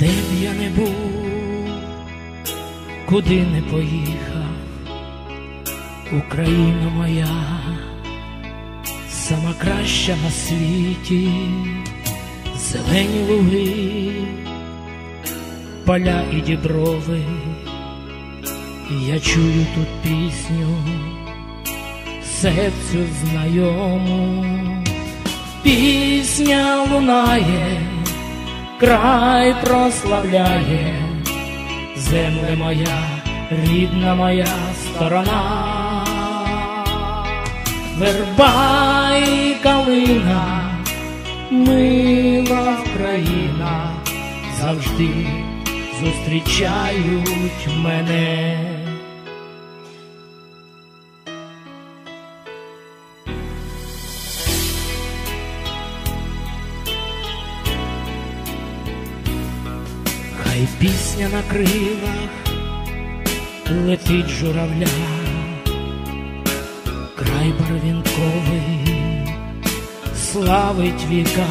я не був, куди не поїхав, Україна моя, сама краща на світі, зелені луги, поля і діброви, я чую тут пісню, серцю знайому, пісня лунає край прославляє, земля моя, рідна моя сторона, верба і калина, мила Україна, завжди зустрічають мене. Хай пісня на крилах летить журавля, край барвінковий славить віка,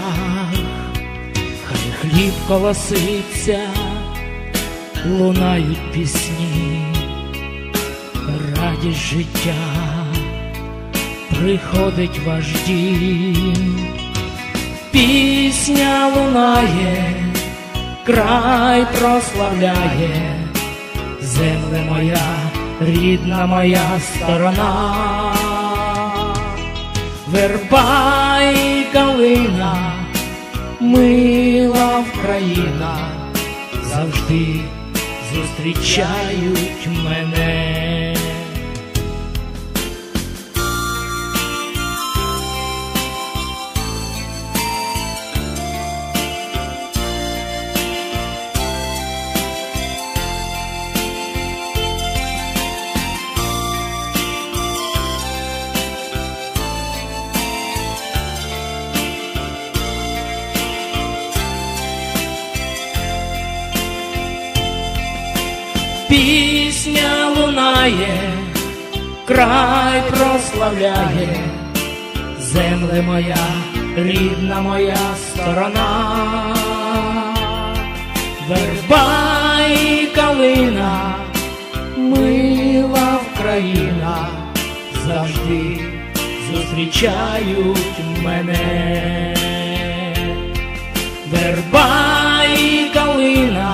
хай хліб колоситься, лунають пісні, радість життя, приходить ваш дім, пісня лунає край прославляє, земля моя, рідна моя сторона, верба і калина, мила Україна, завжди зустрічають мене. Пісня лунає, край прославляє, земле моя, рідна моя сторона, верба і калина, мила Україна, завжди зустрічають мене, верба і калина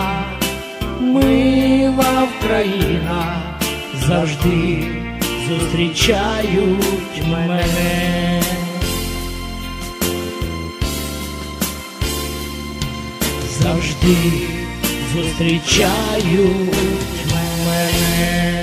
Україна, завжди зустрічають мене. Завжди зустрічають мене.